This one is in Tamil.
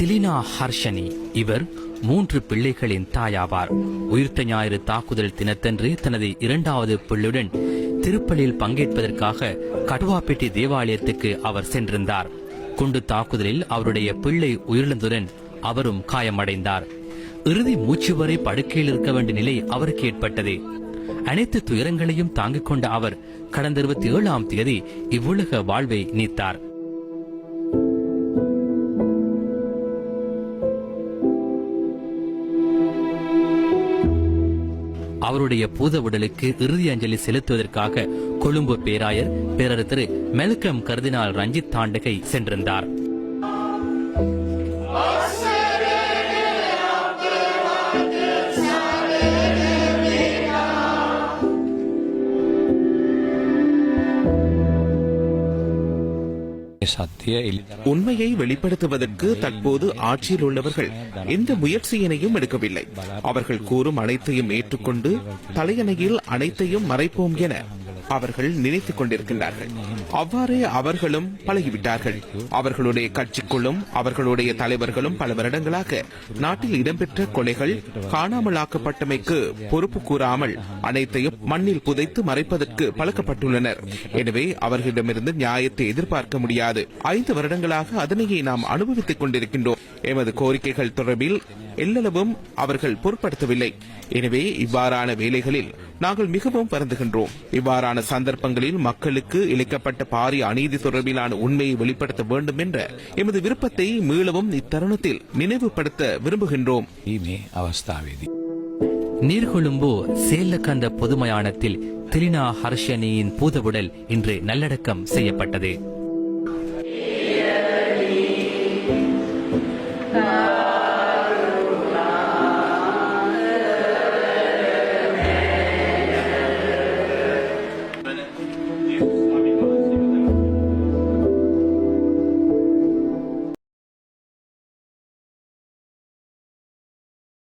திலினா ஹர்ஷனி. இவர் மூன்று பிள்ளைகளின் தாயாவார். உயிர்த்த ஞாயிறு தாக்குதல் தினத்தன்று தனது இரண்டாவது பிள்ளையுடன் திருப்பலியில் பங்கேற்பதற்காக கடுவாப்பேட்டி தேவாலயத்துக்கு அவர் சென்றிருந்தார். குண்டு தாக்குதலில் அவருடைய பிள்ளை உயிரிழந்துடன் அவரும் காயமடைந்தார். இறுதி மூச்சு வரை படுக்கையில் இருக்க வேண்டிய நிலை அவருக்கு ஏற்பட்டது. அனைத்து துயரங்களையும் தாங்கிக் கொண்ட அவர் கடந்த இருபத்தி ஏழாம் தேதி இவ்வுலக வாழ்வை நீத்தார். அவருடைய பூத உடலுக்கு இறுதி அஞ்சலி செலுத்துவதற்காக கொழும்பு பேராயர் பேரர் திரு மெல்கம் கர்தினால் ரஞ்சித் தாண்டகை சென்றிருந்தார். உண்மையை வெளிப்படுத்துவதற்கு தற்போது ஆட்சியில் உள்ளவர்கள் எந்த முயற்சியினையும் எடுக்கவில்லை. அவர்கள் கூறும் அனைத்தையும் ஏற்றுக்கொண்டு தலையணையில் அனைத்தையும் மறைப்போம் என அவர்கள் நினைத்துக் கொண்டிருக்கின்றார்கள். அவ்வாறே அவர்களும் பழகிவிட்டார்கள். அவர்களுடைய கட்சிக்குள்ளும் அவர்களுடைய தலைவர்களும் பல வருடங்களாக நாட்டில் இடம்பெற்ற கொலைகள் காணாமலாக்கப்பட்டமைக்கு பொறுப்பு கூறாமல் அனைத்தையும் மண்ணில் புதைத்து மறைப்பதற்கு பழக்கப்பட்டுள்ளனர். எனவே அவர்களிடமிருந்து நியாயத்தை எதிர்பார்க்க முடியாது. ஐந்து வருடங்களாக அதனையே நாம் அனுபவித்துக் கொண்டிருக்கின்றோம். எமது கோரிக்கைகள் தொடர்பில் எல்லளவும் அவர்கள் பொருட்படுத்தவில்லை. எனவே இவ்வாறான வேலைகளில் நாங்கள் மிகவும் வருந்துகின்றோம். இவ்வாறான சந்தர்ப்பங்களில் மக்களுக்கு இழைக்கப்பட்ட பாரிய அநீதி தொடர்பிலான உண்மையை வெளிப்படுத்த வேண்டும் என்ற எமது விருப்பத்தை மீளவும் இத்தருணத்தில் நினைவுபடுத்த விரும்புகின்றோம். நீர்கொழும்பு சேலக்கந்த பொதுமயானத்தில் திரினா ஹர்ஷனியின் பூதவுடல் இன்று நல்லடக்கம் செய்யப்பட்டது.